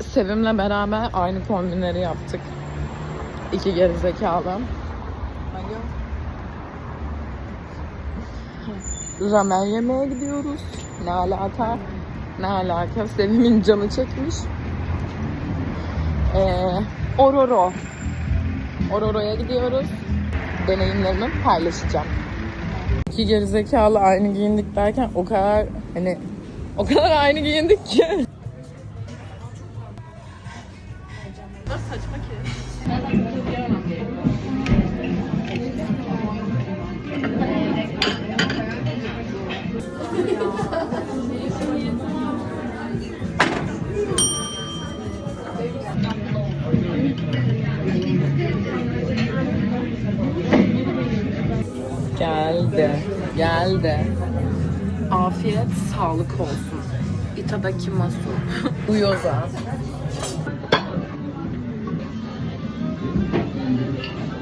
Sevim'le beraber aynı kombinleri yaptık. İki gerizekalı. Ramen yemeye gidiyoruz. Ne alaka? Ne alaka? Sevim'in canı çekmiş. Ee, Ororo. Ororo'ya gidiyoruz. Deneyimlerimi paylaşacağım. İki gerizekalı aynı giyindik derken o kadar hani o kadar aynı giyindik ki. Geldi. Geldi. Afiyet, sağlık olsun. Itadakimasu. Uyoza. Thank you.